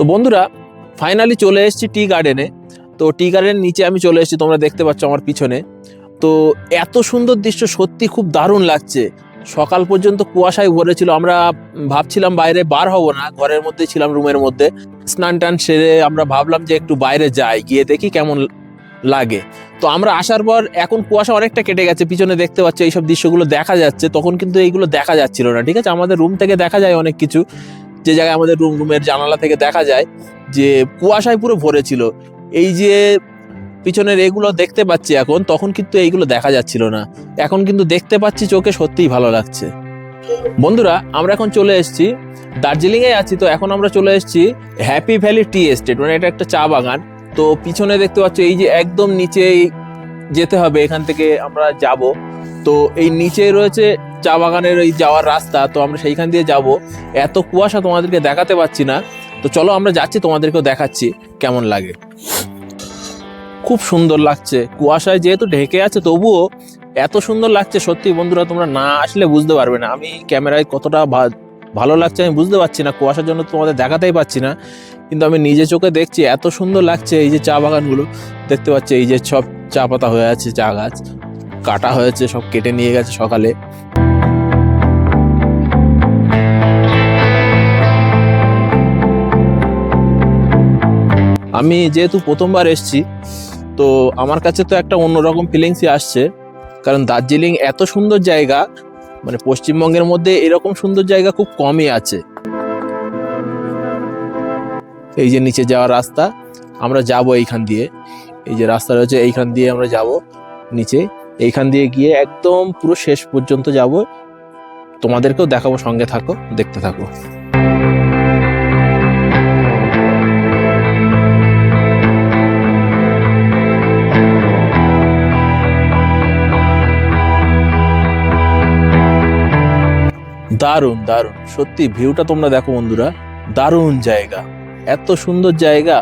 তো বন্ধুরা ফাইনালি চলে এসেছি টি গার্ডেনে তো টি গার্ডেনের নিচে আমি চলে এসেছি, তোমরা দেখতে পাচ্ছ আমার পিছনে। তো এত সুন্দর দৃশ্য সত্যি খুব দারুণ লাগছে। সকাল পর্যন্ত কুয়াশায় ভরেছিল, আমরা ভাবছিলাম বাইরে বার হব না, ঘরের মধ্যে ছিলাম রুমের মধ্যে। স্নান টান সেরে আমরা ভাবলাম যে একটু বাইরে যাই, গিয়ে দেখি কেমন লাগে। তো আমরা আসার পর এখন কুয়াশা অনেকটা কেটে গেছে, পিছনে দেখতে পাচ্ছ এইসব দৃশ্যগুলো দেখা যাচ্ছে, তখন কিন্তু এইগুলো দেখা যাচ্ছিল না, ঠিক আছে? আমাদের রুম থেকে দেখা যায় অনেক কিছু। যে জায়গায় আমাদের রুম রুমের জানালা থেকে দেখা যায় যে কুয়াশায় পুরো ভরে ছিল। এই যে পিছনের এগুলো দেখতে পাচ্ছি এখন, তখন কিন্তু এইগুলো দেখা যাচ্ছিল না। এখন কিন্তু দেখতে পাচ্ছি চোখে সত্যিই ভালো লাগছে। বন্ধুরা, আমরা এখন চলে এসেছি। দার্জিলিংয়ে আছি তো, এখন আমরা চলে এসেছি হ্যাপি ভ্যালি টি এস্টেট মানে এটা একটা চা বাগান। তো পিছনে দেখতে পাচ্ছ, এই যে একদম নিচেই যেতে হবে, এখান থেকে আমরা যাব। তো এই নিচে রয়েছে চা বাগানের ওই যাওয়ার রাস্তা, তো আমরা সেইখান দিয়ে যাব। এত কুয়াশা তোমাদেরকে দেখাতে পাচ্ছি না। তো চলো আমরা যাচ্ছি, তোমাদেরকেও দেখাচ্ছি কেমন লাগে। খুব সুন্দর লাগছে। কুয়াশায় যেহেতু ঢেকে আছে, তবুও এত সুন্দর লাগছে। সত্যি বন্ধুরা, তোমরা না আসলে বুঝতে পারবে না। আমি ক্যামেরায় কতটা ভালো লাগছে আমি বুঝতে পারছি না। কুয়াশার জন্য তোমাদের দেখাতেই পাচ্ছি না। কিন্তু আমি নিজে চোখে দেখছি, এত সুন্দর লাগছে এই যে চা বাগানগুলো। দেখতে পাচ্ছি এই যে সব চা পাতা হয়ে আছে, চা গাছ। কাটা হয়েছে, সব কেটে নিয়ে গেছে সকালে। আমি যেহেতু প্রথমবার এসছি, তো আমার কাছে তো একটা অন্যরকম ফিলিংসই আসছে। কারণ দার্জিলিং এত সুন্দর জায়গা মানে পশ্চিমবঙ্গের মধ্যে এরকম সুন্দর জায়গা খুব কমই আছে। এই যে নিচে যাওয়ার রাস্তা, আমরা যাব এইখান দিয়ে। এই যে রাস্তা রয়েছে, এইখান দিয়ে আমরা যাব নিচে। এইখান দিয়ে গিয়ে একদম পুরো শেষ পর্যন্ত যাব। তোমাদেরকেও দেখাবো, সঙ্গে থাকো, দেখতে থাকো। দারুণ দারুণ। সত্যি ভিউটা তোমরা দেখো বন্ধুরা, দারুণ জায়গা। এত সুন্দর জায়গা,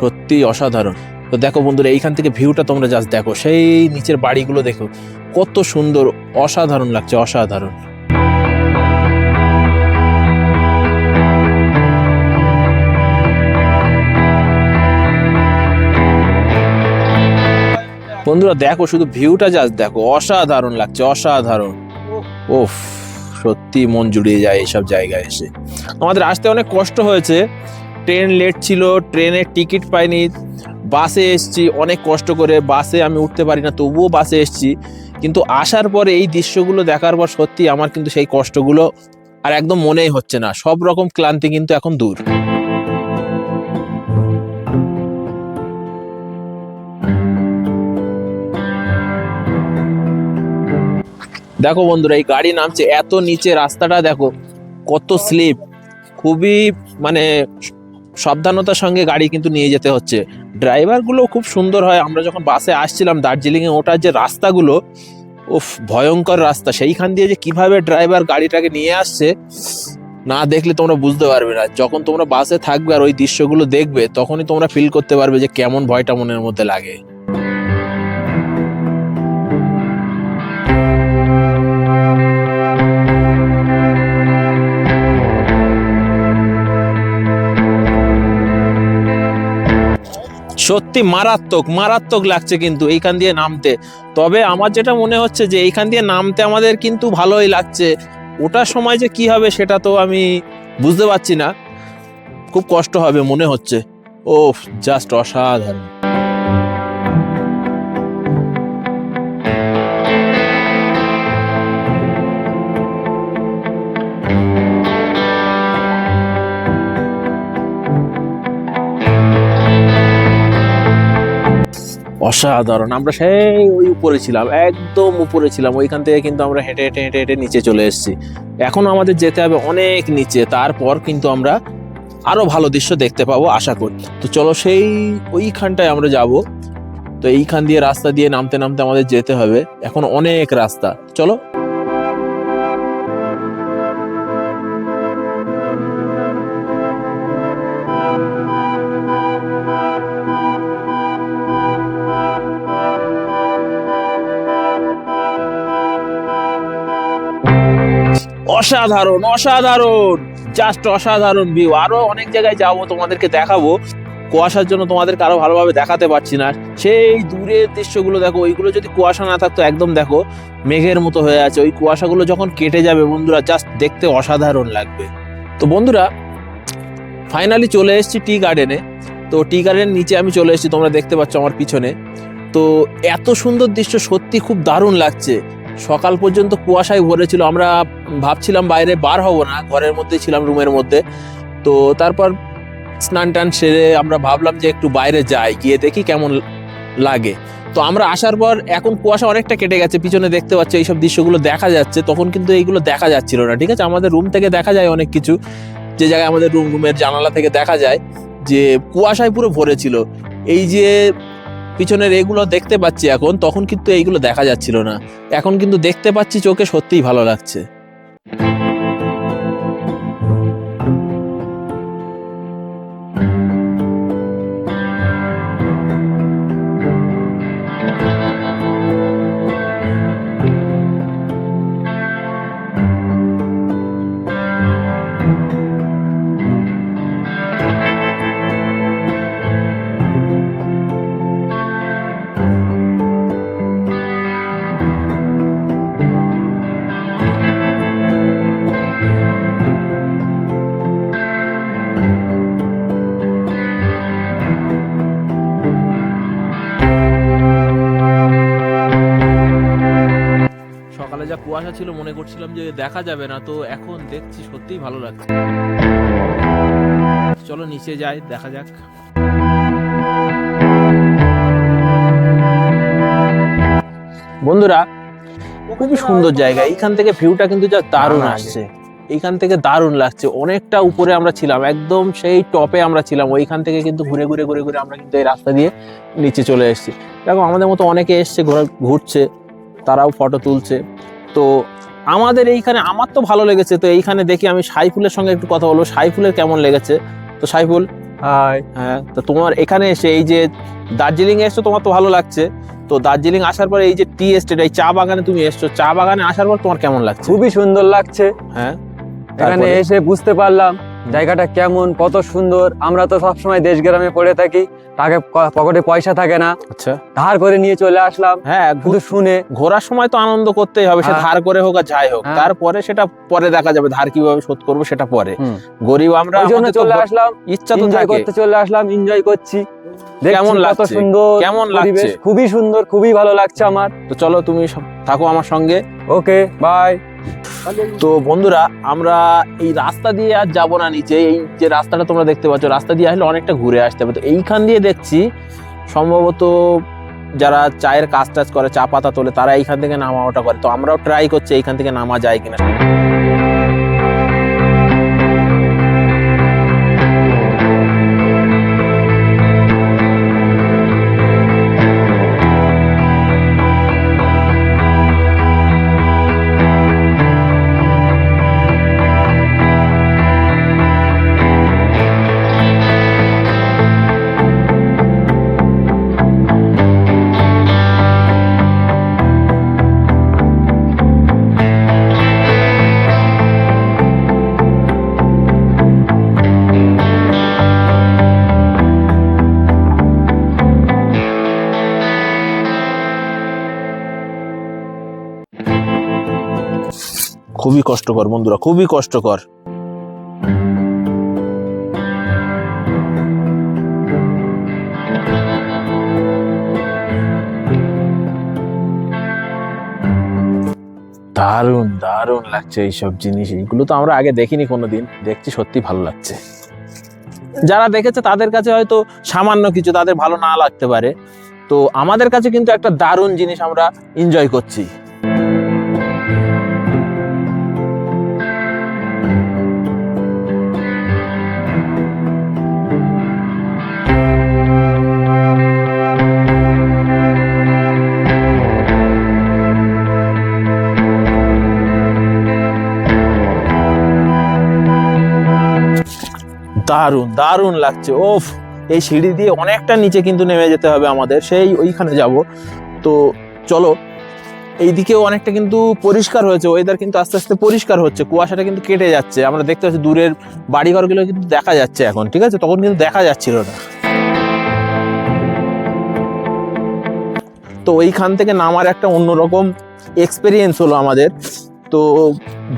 সত্যি অসাধারণ। তো দেখো বন্ধুরা, এইখান থেকে ভিউটা তোমরা জাস্ট দেখো। সেই নিচের বাড়িগুলো দেখো, কত সুন্দর, অসাধারণ লাগছে, অসাধারণ। বন্ধুরা, দেখো শুধু ভিউটা জাস্ট দেখো, অসাধারণ লাগছে, অসাধারণ। ওফ সত্যি মন জুড়িয়ে যায় এইসব জায়গায় এসে। আমাদের আসতে অনেক কষ্ট হয়েছে। ট্রেন লেট ছিল, ট্রেনের টিকিট পাইনি। বাসে এসছি, অনেক কষ্ট করে। বাসে আমি উঠতে পারি না, তবুও বাসে এসছি। কিন্তু আসার পরে এই দৃশ্যগুলো দেখার পর সত্যি আমার কিন্তু সেই কষ্টগুলো আর একদম মনেই হচ্ছে না। সব রকম ক্লান্তি কিন্তু এখন দূর। দেখো বন্ধুরা, এই গাড়ি নামছে, এত নিচে রাস্তাটা দেখো, কত স্লিপ। খুবই মানে সাবধানতার সঙ্গে গাড়ি কিন্তু নিয়ে যেতে হচ্ছে। ড্রাইভারগুলো খুব সুন্দর হয়, আমরা যখন বাসে আসছিলাম দার্জিলিংয়ে, ওটার যে রাস্তাগুলো, উফ, ভয়ঙ্কর রাস্তা। সেইখান দিয়ে যে কীভাবে ড্রাইভার গাড়িটাকে নিয়ে আসছে, না দেখলে তোমরা বুঝতে পারবে না। যখন তোমরা বাসে থাকবে আর ওই দৃশ্যগুলো দেখবে, তখনই তোমরা ফিল করতে পারবে যে কেমন ভয়টা মনের মধ্যে লাগে। সত্যি মারাত্মক মারাত্মক লাগছে কিন্তু এইখান দিয়ে নামতে। তবে আমার যেটা মনে হচ্ছে যে এইখান দিয়ে নামতে আমাদের কিন্তু ভালোই লাগছে। ওটার সময় যে কি হবে সেটা তো আমি বুঝতে পারছি না। খুব কষ্ট হবে মনে হচ্ছে। ও জাস্ট অসাধারণ। অসাধারণ। আমরা সেই ওই উপরে ছিলাম, একদম উপরে ছিলাম। ওইখান থেকে কিন্তু আমরা হেঁটে হেঁটে হেঁটে হেঁটে নিচে চলে এসেছি। এখন আমাদের যেতে হবে অনেক নিচে, তারপর কিন্তু আমরা আরও ভালো দৃশ্য দেখতে পাবো, আশা করি। তো চলো সেই ওইখানটায় আমরা যাব। তো এইখান দিয়ে রাস্তা দিয়ে নামতে নামতে আমাদের যেতে হবে। এখন অনেক রাস্তা। চলো। অসাধারণ অসাধারণ জাস্ট অসাধারণ ভিউ আরও অনেক জায়গায় যাব, তোমাদেরকে দেখাবো। কুয়াশার জন্য তোমাদেরকে আরও ভালোভাবে দেখাতে পারছি না। সেই দূরের দৃশ্যগুলো দেখো, ওইগুলো যদি কুয়াশা না থাকতো, একদম দেখো, মেঘের মতো হয়ে আছে। ওই কুয়াশাগুলো যখন কেটে যাবে, বন্ধুরা জাস্ট দেখতে অসাধারণ লাগবে। তো বন্ধুরা ফাইনালি চলে এসেছি টি গার্ডেনে তো টি গার্ডেনের নিচে আমি চলে এসেছি, তোমরা দেখতে পাচ্ছ আমার পিছনে। তো এত সুন্দর দৃশ্য সত্যি খুব দারুণ লাগছে। সকাল পর্যন্ত কুয়াশায় ভরেছিল। আমরা ভাবছিলাম বাইরে বার হব না, ঘরের মধ্যে ছিলাম, রুমের মধ্যে। তো তারপর স্নান টান সেরে আমরা ভাবলাম যে একটু বাইরে যাই, গিয়ে দেখি কেমন লাগে। তো আমরা আসার পর এখন কুয়াশা অনেকটা কেটে গেছে, পিছনে দেখতে পাচ্ছ এইসব দৃশ্যগুলো দেখা যাচ্ছে, তখন কিন্তু এইগুলো দেখা যাচ্ছিল না, ঠিক আছে? আমাদের রুম থেকে দেখা যায় অনেক কিছু, যে জায়গায় আমাদের রুম রুমের জানালা থেকে দেখা যায় যে কুয়াশায় পুরো ভরেছিল। এই যে পিছনের এগুলো দেখতে পাচ্ছি এখন, তখন কিন্তু এইগুলো দেখা যাচ্ছিল না। এখন কিন্তু দেখতে পাচ্ছি চোখে সত্যিই ভালো লাগছে। কুয়াশা ছিল মনে করছিলাম যে দেখা যাবে না তো এখন দেখছি সত্যিই ভালো লাগছে। চলো নিচে যাই দেখা যাক। বন্ধুরা খুবই সুন্দর জায়গা। এইখান থেকে ভিউটা কিন্তু যা দারুণ আসছে। এইখান থেকে দারুণ লাগছে। অনেকটা উপরে আমরা ছিলাম একদম সেই টপে আমরা ছিলাম। ওইখান থেকে কিন্তু ঘুরে ঘুরে ঘুরে ঘুরে আমরা কিন্তু এই রাস্তা দিয়ে নিচে চলে এসেছি। দেখো আমাদের মতো অনেকে এসছে ঘোরা ঘুরছে তারাও ফটো তুলছে। তো আমাদের এইখানে আমার তো ভালো লেগেছে। তো এইখানে দেখি আমি সাইফুলের সঙ্গে একটু কথা বলব। সাইফুলের কেমন লেগেছে? তো সাইফুল? হাই। হ্যাঁ তো তোমার এখানে এসে এই যে দার্জিলিং এসছো তোমার তো ভালো লাগছে। তো দার্জিলিং আসার পর এই যে টি এস্টেট এই চা বাগানে তুমি এসছো। চা বাগানে আসার পর তোমার কেমন লাগছে? খুবই সুন্দর লাগছে। হ্যাঁ এখানে এসে বুঝতে পারলাম জায়গাটা কেমন কত সুন্দর আমরা তো সবসময় দেশ গ্রামে পড়ে থাকি তাকে পকেটে পয়সা থাকে না। আচ্ছা। ধার করে নিয়ে চলে আসলাম হ্যাঁ শুধু শুনে। ঘোরার সময় তো আনন্দ করতেই হবে সে হ্যাঁ। ধার করে হোক আর যাই হোক হ্যাঁ। তারপরে সেটা পরে দেখা যাবে ধার কীভাবে শোধ করব সেটা পরে। গরিব আমরা ওই জন্য চলে আসলাম ইচ্ছা তো এনজয় করতে চলে আসলাম এনজয় করছি। কেমন লাগছে? সুন্দর কেমন লাগছে? খুবই সুন্দর খুবই ভালো লাগছে আমার। তো চলো তুমি থাকো আমার সঙ্গে। ওকে বাই তো বন্ধুরা, আমরা এই রাস্তা দিয়ে আর যাব না নিচে। এই যে রাস্তাটা তোমরা দেখতে পাচ্ছ, রাস্তা দিয়ে আসলে অনেকটা ঘুরে আসতে হবে। তো এইখান দিয়ে দেখছি, সম্ভবত যারা চায়ের কাজ টাজ করে, চা পাতা তোলে, তারা এইখান থেকে নামা ওটা করে। তো আমরাও ট্রাই করছি এইখান থেকে নামা যায় কিনা। খুবই কষ্টকর, বন্ধুরা, খুবই কষ্টকর। দারুণ দারুণ লাগছে এইসব জিনিস। এইগুলো তো আমরা আগে দেখিনি কোনোদিন। দেখছি সত্যি ভালো লাগছে। যারা দেখেছে, তাদের কাছে হয়তো সামান্য কিছু, তাদের ভালো না লাগতে পারে। তো আমাদের কাছে কিন্তু একটা দারুণ জিনিস আমরা এনজয় করছি। দারুণ দারুণ লাগছে। ওফ, এই সিঁড়ি দিয়ে অনেকটা নিচে কিন্তু নেমে যেতে হবে আমাদের। সেই ওইখানে যাব। তো চলো, এইদিকেও অনেকটা কিন্তু পরিষ্কার হয়েছে। ওয়েদার কিন্তু আস্তে আস্তে পরিষ্কার হচ্ছে। কুয়াশাটা কিন্তু কেটে যাচ্ছে। আমরা দেখতে পাচ্ছি দূরের বাড়িঘরগুলো কিন্তু দেখা যাচ্ছে এখন, ঠিক আছে? তখন কিন্তু দেখা যাচ্ছিল না। তো ওইখান থেকে নামার একটা অন্যরকম এক্সপিরিয়েন্স হলো আমাদের। তো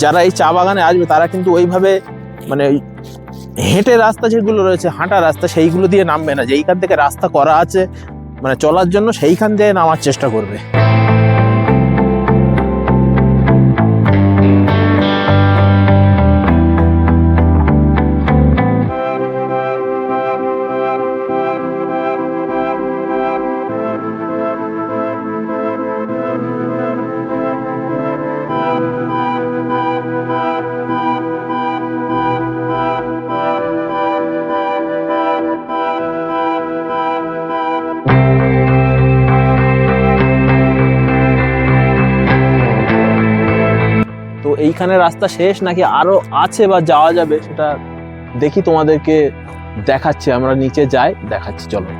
যারা এই চা বাগানে আসবে, তারা কিন্তু ওইভাবে মানে হেঁটে রাস্তা যেগুলো রয়েছে, হাঁটা রাস্তা, সেইগুলো দিয়ে নামবে না। যেইখান থেকে রাস্তা করা আছে মানে চলার জন্য সেইখান দিয়ে নামার চেষ্টা করবে। এইখানে রাস্তা শেষ নাকি আরও আছে বা যাওয়া যাবে সেটা দেখি তোমাদেরকে দেখাচ্ছি, আমরা নিচে যাই, দেখাচ্ছি, চলো।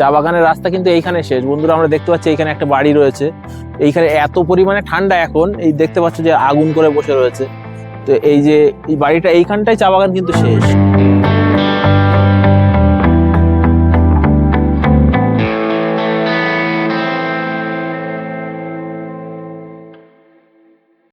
চা বাগানের রাস্তা কিন্তু এইখানে শেষ। বন্ধুরা, আমরা দেখতে পাচ্ছি এইখানে একটা বাড়ি রয়েছে। এইখানে এত পরিমাণে ঠান্ডা এখন, এই দেখতে পাচ্ছ যে আগুন করে বসে রয়েছে। তো এই যে, এই বাড়িটা এইখানটাই চা বাগান কিন্তু শেষ।